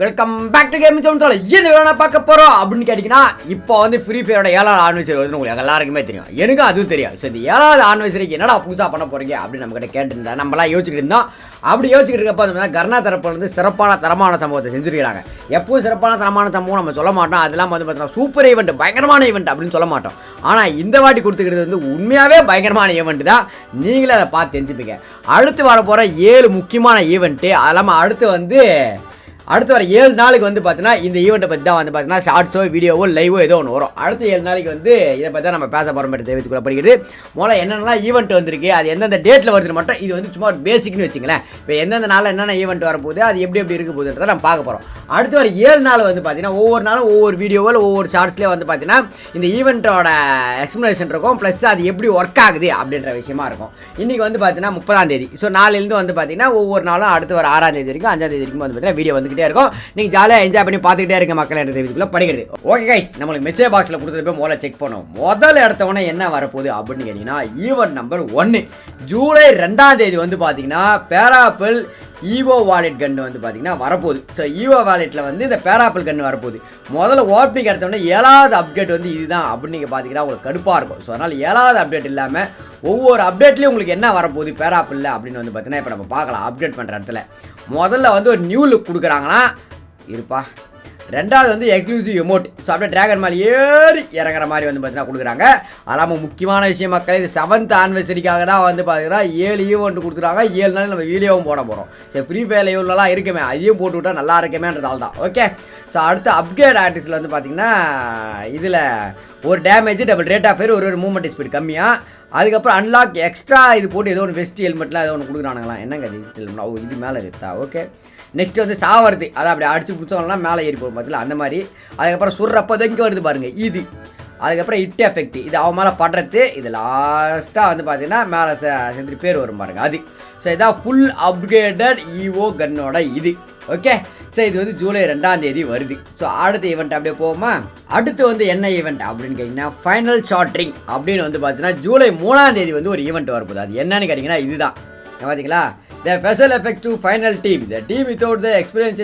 Welcome back to game சொல்ல எது வேணா பார்க்க போகிறோம் அப்படின்னு கேட்டிங்கன்னா இப்போ வந்து ஃப்ரீ ஃபயரோட ஏழாவது ஆனிவர்சரி வருதுன்னு உங்களுக்கு எல்லாருக்குமே தெரியும். எனக்கு அதுவும் தெரியும். ஸோ இந்த ஏழாவது ஆனிவர்சரிக்கு என்னடா புதுசாக பண்ண போகிறீங்க அப்படின்னு நம்ம கிட்ட கேட்டுருந்தா நம்மளாம் யோசிச்சுட்டு இருந்தோம். அப்படி யோசிச்சுட்டு இருக்கப்போ வந்து கர்ணா தரப்புலேருந்து சிறப்பான தரமான சம்பவத்தை செஞ்சிருக்காங்க எப்பவும் சிறப்பான தரமான சம்பவம் நம்ம சொல்ல மாட்டோம். அதெல்லாம் வந்து பார்த்தீங்கன்னா சூப்பர் ஈவெண்ட் பயங்கரமான ஈவெண்ட் அப்படின்னு சொல்ல மாட்டோம். ஆனால் இந்த வாட்டி கொடுத்துக்கிறது வந்து உண்மையாகவே பயங்கரமான ஈவெண்ட் தான். நீங்களே அதை பார்த்து தெரிஞ்சுப்பீங்க. அடுத்து வர போகிற ஏழு முக்கியமான ஈவெண்ட்டு அது இல்லாமல் அடுத்து வந்து அடுத்து வர ஏழு நாளுக்கு வந்து பார்த்தீங்கன்னா இந்த ஈவெண்ட்டை பற்றி தான் வந்து பார்த்தீங்கன்னா ஷார்ட்ஸோ வீடியோவோ லைவோ ஏதோ ஒன்று வரும். அடுத்த ஏழு நாளைக்கு வந்து இதை பற்றி தான் நம்ம பேச போகிற மாதிரி தெரிவித்துக் படிக்கிறது முதல்ல என்னென்னலாம் ஈவெண்ட் வந்திருக்கு அது எந்தெந்த டேட்டில் வருது மட்டும் இது வந்து சும்மா பேசிக்னு வச்சுங்களேன். இப்போ எந்தெந்த நாளில் என்னென்ன ஈவெண்ட் வரப்போகுது அது எப்படி எப்படி இருக்க போகுதுன்றதை நம்ம பார்க்க போகிறோம் அடுத்து வர ஏழு நாள் வந்து பார்த்தீங்கன்னா ஒவ்வொரு நாளும் ஒவ்வொரு வீடியோவில் ஒவ்வொரு ஷார்ட்ஸ்லேயே வந்து பார்த்தீங்கன்னா இந்த ஈவெண்ட்டோட எக்ஸ்ப்ளனேஷன் இருக்கும் ப்ளஸ் அது எப்படி ஒர்க் ஆகுது அப்படின்ற விஷயமா இருக்கும். இன்றைக்கி வந்து பார்த்தீங்கன்னா முப்பதாம் தேதி. ஸோ நாளிலேருந்து வந்து பார்த்தீங்கன்னா ஒவ்வொரு நாளும் அடுத்து வர ஆறாம் தேதி வரைக்கும் அஞ்சாம் தேதி வரைக்கும் வந்து பார்த்தீங்கன்னா வீடியோ பார்த்துக்கிட்டே இருக்கும். நீங்கள் ஜாலியாக என்ஜாய் பண்ணி பார்த்துக்கிட்டே இருக்க மக்கள் என்ற தெரிவித்துக்குள்ள படிக்கிறது ஓகே கைஸ் நம்மளுக்கு மெசேஜ் பாக்ஸில் கொடுத்துட்டு போய் முதல்ல செக் பண்ணோம். முதல் இடத்தவொடனே என்ன வரப்போகுது அப்படின்னு கேட்டிங்கன்னா ஈவெண்ட் நம்பர் ஒன்று ஜூலை ரெண்டாம் தேதி வந்து பார்த்தீங்கன்னா பேராப்பிள் ஈவோ வாலெட் கன்று வந்து பார்த்திங்கன்னா வரப்போகுது. ஸோ ஈவோ வாலெட்டில் வந்து இந்த பேராப்பிள் கன்று வரப்போகுது. முதல்ல ஓப்பனிங் எடுத்தோடனே ஏழாவது அப்டேட் வந்து இதுதான் அப்படின்னு நீங்கள் பார்த்தீங்கன்னா உங்களுக்கு கடுப்பாக இருக்கும். ஸோ அதனால் ஏழாவது அப்டேட் இல்லாமல் ஒவ்வொரு அப்டேட்லேயும் உங்களுக்கு என்ன வரப்போகுது பேராப்பிளில் அப்படின்னு வந்து பார்த்தீங்கன்னா இப்போ நம்ம பார்க்கலாம் அப்டேட் பண்ணுற இடத்துல. முதல்ல வந்து ஒரு நியூ லுக் கொடுக்குறாங்களா? இருப்பா. ரெண்டாவது வந்து எக்ஸ்க்ளூசிவ் எமோட் ஸோ அப்படியே டிராகன் மேலே ஏறி இறங்குற மாதிரி வந்து பார்த்தீங்கன்னா கொடுக்குறாங்க. அல்லாமல் முக்கியமான விஷயம் மக்கள் இது செவன்த் ஆனிவர்சரிக்காக தான் வந்து பார்த்தீங்கன்னா ஏழு ஈவெண்ட் கொடுத்துருக்காங்க. ஏழு நாள் நம்ம வீடியோவும் போட போகிறோம் சரி ஃப்ரீ ஃபயர் லைவ்லலாம் இருக்குமே அதையும் போட்டு விட்டா நல்லா இருக்குமேன்றதால தான். ஓகே ஸோ அடுத்த அப்கிரேட் ஆர்டிஸ்டில் வந்து பார்த்தீங்கன்னா இதில் ஒரு damage double rate of fire ஒரு ஒரு மூவ்மெண்ட் ஸ்பீட் கம்மியாக அதுக்கப்புறம் அன்லாக் எக்ஸ்ட்ரா இது போட்டு ஏதோ ஒன்று வெஸ்ட் ஹெல்மெட்லாம் ஏதோ ஒன்று கொடுக்குறானுங்களா என்னங்க வெஸ்ட் ஹெல்மெட் இது மேலே இருக்கா? ஓகே நெக்ஸ்ட் வந்து சாவறது அதை அப்படி அடிச்சு பிடிச்சவங்கலாம் மேலே ஏறி போகும் பார்த்துல அந்த மாதிரி. அதுக்கப்புறம் சுடுறப்போ இங்கே வருது பாருங்க இது. அதுக்கப்புறம் இட் எஃபெக்ட் இது அவன் மேலே படுறது. இது லாஸ்ட்டாக வந்து பார்த்தீங்கன்னா மேலே செஞ்சு பேர் வரும் பாருங்க அது. ஸோ இதான் ஃபுல் அப்கிரேடட் ஈவோ கன்னோட இது. ஓகே ஸோ இது வந்து ஜூலை ரெண்டாம் தேதி வருது. ஸோ அடுத்த ஈவெண்ட் அப்படியே போவோமா? அடுத்து வந்து என்ன ஈவெண்ட் அப்படின்னு கேட்டிங்கன்னா ஃபைனல் ஷார்ட்ரிங் அப்படின்னு வந்து பார்த்தீங்கன்னா ஜூலை மூணாம் தேதி வந்து ஒரு ஈவெண்ட் வரப்போகுது. அது என்னன்னு கேட்டிங்கன்னா இதுதான். பார்த்தீங்களா the special effect to final team the team without the experience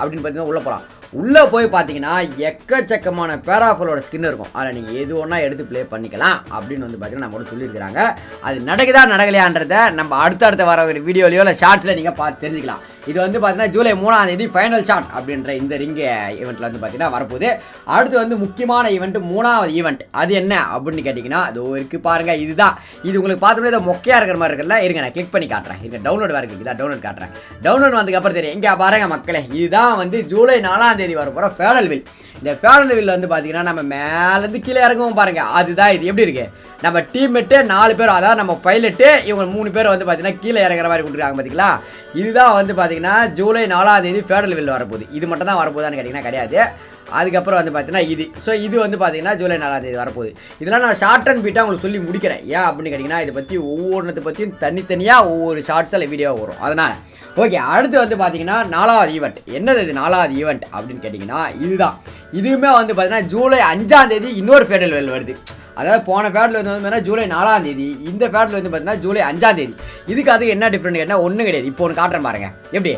அப்படின்னு பார்த்தீங்கன்னா உள்ளே போகலாம் உள்ளே போய் பார்த்தீங்கன்னா எக்கச்சக்கமான பேராஃபலோட ஸ்கின் இருக்கும். அதில் நீங்கள் எது ஒன்றா எடுத்து ப்ளே பண்ணிக்கலாம் அப்படின்னு வந்து பார்த்தீங்கன்னா நம்ம கூட சொல்லியிருக்கிறாங்க. அது நடக்குதா நடக்கலையான்றதை நம்ம அடுத்தடுத்த வர வீடியோலையோ இல்லை ஷார்ட்ஸில் நீங்கள் பார்த்து தெரிஞ்சுக்கலாம். இது வந்து பார்த்தீங்கன்னா ஜூலை மூணாம் தேதி ஃபைனல் ஷாட் அப்படின்ற இந்த ரிங் ஈவெண்ட்டில் வந்து பார்த்தீங்கன்னா வரப்போகுது. அடுத்து வந்து முக்கியமான ஈவெண்ட் மூணாவது ஈவெண்ட் அது என்ன அப்படின்னு கேட்டிங்கன்னா அது இருக்குது பாருங்கள் இதுதான். இது உங்களுக்கு பார்த்தோம்னா இதை மொக்கையாக இருக்கிற மாதிரி இருக்குல்ல? இருங்க நான் கிளிக் பண்ணி காட்டுறேன். இருங்க டவுன்லோட் வேறு இதான் டவுன்லோட் காட்டுறேன். டவுன்லோட் வந்ததுக்கப்புறம் தெரியும். இங்கே பாருங்கள் மக்களே இதுதான் வந்து ஜூலை நாலாம் தேதி வர போகிற ஃபேடல் வில் இந்த ஃபேடல் வில் வந்து பார்த்தீங்கன்னா நம்ம மேலேருந்து கீழே இறங்கவும் பாருங்கள் அதுதான் இது. எப்படி இருக்குது நம்ம டீம்மேட்டு நாலு பேர் அதாவது நம்ம பைலட்டு இவங்க மூணு பேர் வந்து பார்த்தீங்கன்னா கீழே இறங்குற மாதிரி கொடுத்துருக்காங்க பார்த்தீங்களா இதுதான் வந்து பார்த்தீங்கன்னா ஜூலை நாலாம் தேதி ஃபேடரல் வில் வரப்போகுது. இது மட்டும் தான் வரப்போகுதான்னு கேட்டிங்கன்னா கிடையாது. அதுக்கப்புறம் வந்து பார்த்தீங்கன்னா இது. ஸோ இது வந்து பார்த்தீங்கன்னா ஜூலை நாலாம் தேதி வரப்போகுது. இதெல்லாம் நான் ஷார்ட் அண்ட் பீட்டாக உங்களுக்கு சொல்லி முடிக்கிறேன். ஏன் அப்படின்னு கேட்டிங்கன்னா இதை பற்றி ஒவ்வொன்றத்தை பற்றியும் தனித்தனியாக ஒவ்வொரு ஷார்ட்ஸில் வீடியோ வரும். அதனால் ஓகே அடுத்து வந்து பார்த்தீங்கன்னா நாலாவது ஈவெண்ட் என்னது இது நாலாவது ஈவெண்ட் அப்படின்னு கேட்டிங்கன்னா இதுதான். இதுவுமே வந்து பார்த்தீங்கன்னா ஜூலை அஞ்சாம் தேதி இன்னொரு ஃபேடல் வெல் வருது. அதாவது போன ஃபேட்டில் வந்து பார்த்தீங்கன்னா ஜூலை நாலாம் தேதி இந்த ஃபேட்டில் வந்து பார்த்தீங்கன்னா ஜூலை அஞ்சாம் தேதி. இதுக்கு அதுக்கு என்ன டிஃப்ரெண்ட் கேட்டால் ஒன்றும் கிடையாது. இப்போ ஒன்று காட்டுறேன் பாருங்க. எப்படி?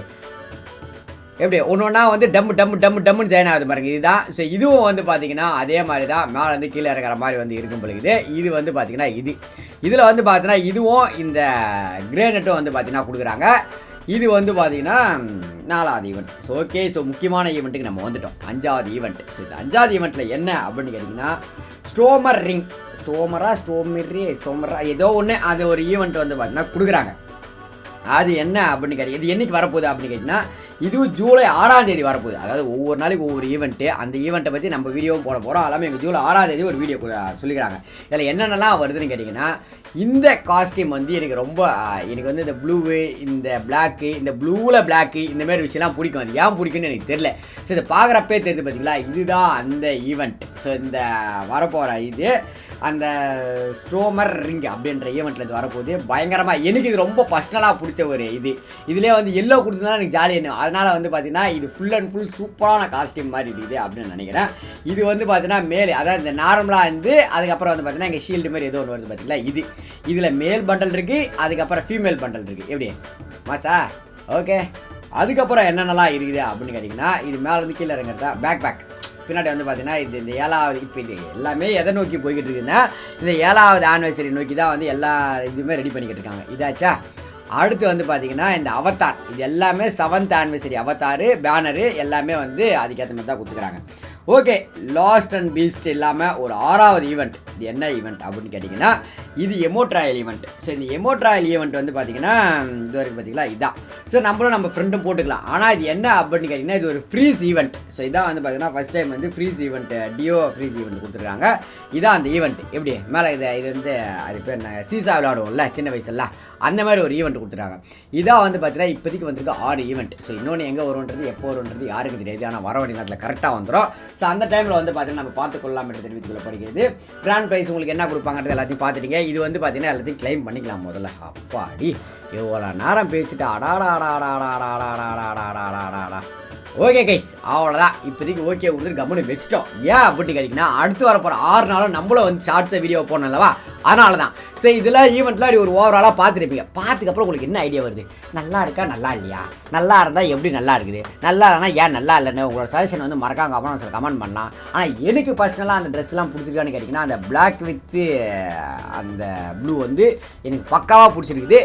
எப்படி? ஒன்று ஒன்றா வந்து டம் டம் டம் டம்னு ஜாயின் ஆகுது பாருங்க. இதுதான். ஸோ இதுவும் வந்து பார்த்தீங்கன்னா அதே மாதிரி தான் மேலே வந்து கீழே இறங்குற மாதிரி வந்து இருக்கும் பொழுது இது வந்து பார்த்தீங்கன்னா இது. இதில் வந்து பார்த்தீங்கன்னா இதுவும் இந்த கிரேனட்டும் வந்து பார்த்தீங்கன்னா கொடுக்குறாங்க. இது வந்து பார்த்தீங்கன்னா நாலாவது ஈவெண்ட் ஸோ ஓகே ஸோ முக்கியமான ஈவெண்ட்டுக்கு நம்ம வந்துட்டோம். அஞ்சாவது ஈவெண்ட் ஸோ இந்த அஞ்சாவது ஈவெண்ட்டில் என்ன அப்படின்னு கேட்டிங்கன்னா ஸ்டோமர் ரிங் ஸ்டோமரா ஸ்டோமரி ஸ்டோமரா ஏதோ ஒன்று அது ஒரு ஈவெண்ட் வந்து பார்த்தீங்கன்னா கொடுக்குறாங்க. அது என்ன அப்படின்னு கேட்டீங்க. இது என்னைக்கு வரப்போகுது அப்படின்னு கேட்டிங்கன்னா இதுவும் ஜூலை ஆறாம் தேதி வரப்போகுது. அதாவது ஒவ்வொரு நாளைக்கு ஒவ்வொரு ஈவெண்ட்டு அந்த ஈவெண்ட்டை பற்றி நம்ம வீடியோ போட போகிறோம் எல்லாமே எங்கள் ஜூலை ஆறாம் தேதி ஒரு வீடியோ சொல்லிக்கிறாங்க. இதில் என்னென்னலாம் வருதுன்னு கேட்டிங்கன்னா இந்த காஸ்டியூம் வந்து எனக்கு ரொம்ப எனக்கு வந்து இந்த ப்ளூவு இந்த பிளாக்கு இந்த ப்ளூவில் பிளாக்கு இந்த மாதிரி விஷயம்லாம் பிடிக்கும். அது ஏன் பிடிக்கும்னு எனக்கு தெரில ஸோ இதை பார்க்குறப்பே தெரியுது பார்த்தீங்களா இதுதான் அந்த ஈவெண்ட் ஸோ இந்த வரப்போகிற இது அந்த ஸ்டோமர் ரிங் அப்படின்ற ஈவெண்ட்டில் இது வரப்போகுது. பயங்கரமாக எனக்கு இது ரொம்ப பர்சனலாக பிடிச்ச ஒரு இது. இதுலேயே வந்து எல்லோ கொடுத்ததுனால எனக்கு ஜாலி என்ன அதனால் வந்து பார்த்தீங்கன்னா இது ஃபுல் அண்ட் ஃபுல் சூப்பரான காஸ்டியூம் மாதிரி இருக்குது அப்படின்னு நினைக்கிறேன். இது வந்து பார்த்தீங்கன்னா மேலே அதாவது இந்த நார்மலாக இருந்து அதுக்கப்புறம் வந்து பார்த்தீங்கன்னா எங்கள் ஷீல்டு மாதிரி ஏதோ ஒன்று வருது பார்த்தீங்களா இது. இதில் மேல் பண்டல் இருக்குது அதுக்கப்புறம் ஃபீமேல் பண்டல் இருக்குது எப்படி? மாசா? ஓகே அதுக்கப்புறம் என்னென்னலாம் இருக்குது அப்படின்னு கேட்டிங்கன்னா இது மேலே இருந்து கீழே இறங்குறதா? பேக் பேக் பின்னாடி வந்து பார்த்தீங்கன்னா இது இந்த ஏழாவது இப்போ இது எல்லாமே எதை நோக்கி போய்கிட்டு இருக்குன்னா இந்த ஏழாவது ஆனிவர்சரி நோக்கி தான் வந்து எல்லா இதுவுமே ரெடி பண்ணிக்கிட்டு இருக்காங்க. இதாச்சா? அடுத்து வந்து பார்த்தீங்கன்னா இந்த அவத்தார் இது எல்லாமே செவன்த் ஆனிவர்சரி அவத்தாரு பேனரு எல்லாமே வந்து அதுக்கேற்ற மாதிரி தான் கொடுத்துக்கிறாங்க. ஓகே லாஸ்ட் அண்ட் பீஸ்ட் இல்லாமல் ஒரு ஆறாவது ஈவெண்ட் இது என்ன ஈவெண்ட் அப்படின்னு கேட்டிங்கன்னா இது எமோட்ராயல் ஈவெண்ட் ஸோ இந்த எமோட்ராயல் ஈவெண்ட் வந்து பார்த்தீங்கன்னா இது வரைக்கும் பார்த்தீங்களா இதான். ஸோ நம்மளும் நம்ம ஃப்ரெண்டும் போட்டுக்கலாம். ஆனால் இது என்ன அப்படின்னு கேட்டிங்கன்னா இது ஒரு ஃப்ரீஸ் ஈவெண்ட் ஸோ இதான் வந்து பார்த்தீங்கன்னா ஃபஸ்ட் டைம் வந்து freeze event duo freeze event கொடுத்துருக்காங்க. இதான் அந்த ஈவெண்ட் எப்படி? மேலே இது இது வந்து அது பேர் நாங்கள் சீசா விளையாடுவோம்ல சின்ன வயசுல. அந்த மாதிரி ஒரு ஈவெண்ட் கொடுத்துருக்காங்க. இதான் வந்து பார்த்தீங்கன்னா இப்போதைக்கு வந்திருக்க ஆறு ஈவெண்ட் ஸோ இன்னொன்று எங்கே வரும்ன்றது எப்போ வரும்ன்றது யாருக்கு தெரியாது. ஆனால் வர வேண்டிய நேரத்தில் கரெக்டாக வந்துடும் ஸோ அந்த டைமில் வந்து பார்த்தீங்கன்னா நம்ம பார்த்து கொள்ளலாம் என்று தெரிவித்துக் படிக்கிறது கிராண்ட் ப்ரைஸ் உங்களுக்கு என்ன கொடுப்பாங்கன்றது எல்லாத்தையும் பார்த்துட்டீங்க இது வந்து பார்த்தீங்கன்னா எல்லாத்தையும் க்ளைம் பண்ணிக்கலாம் முதல்ல அப்பாடி எவ்வளோ நேரம் பேசிட்டு அடாடா அடாடா அடாடா அடாடா அடாடா அடாடா அடாடா ஓகே கைஸ் அவ்வளோதான் இப்போதைக்கு ஓகே கொடுத்துட்டு கம்முன்னு வச்சிட்டோம் ஏன் அப்படின்னு கேட்டிங்கன்னா அடுத்து வர போகிற ஆறு நாளும் நம்மளும் வந்து ஷார்ட்ஸை வீடியோ போடணும் அல்லவா அதனால தான் ஸோ இதெல்லாம் ஈவெண்ட்லாம் அப்படி ஒரு ஓவராலாக பார்த்துருப்பீங்க. பார்த்துக்கப்புறம் உங்களுக்கு என்ன ஐடியா வருது? நல்லா இருக்கா நல்லா இல்லையா? நல்லா இருந்தால் எப்படி நல்லா இருக்குது? நல்லா இல்லைனா ஏன் நல்லா இல்லைன்னு உங்களோட சஜஷன் வந்து மறக்காம அப்புறம் சொல்லி கமெண்ட் பண்ணலாம். ஆனால் எனக்கு பர்சனலாக அந்த ட்ரெஸ்லாம் பிடிச்சிருக்கான்னு கேட்டிங்கன்னா அந்த பிளாக் வித்து அந்த ப்ளூ வந்து எனக்கு பக்காவாக பிடிச்சிருக்குது.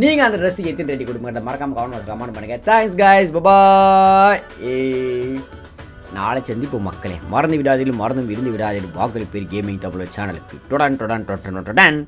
நீங்கள் அந்த ட்ரெஸ்ஸுக்கு எத்தனை ரெடி கொடுங்க மறக்காமல் கமெண்ட் கமெண்ட் பண்ணுங்கள் தேங்க்ஸ் கைஸ் பாய் ஏ நாளை சந்திப்போம் மக்களே. மறந்து விடாதீர்கள் மறந்தும் இருந்து விடாதீர்கள். வாக்களிப்பேர் கேமிங் தமிழ் சேனலுக்கு டொடான் டொடான் டொடன் டொடன்.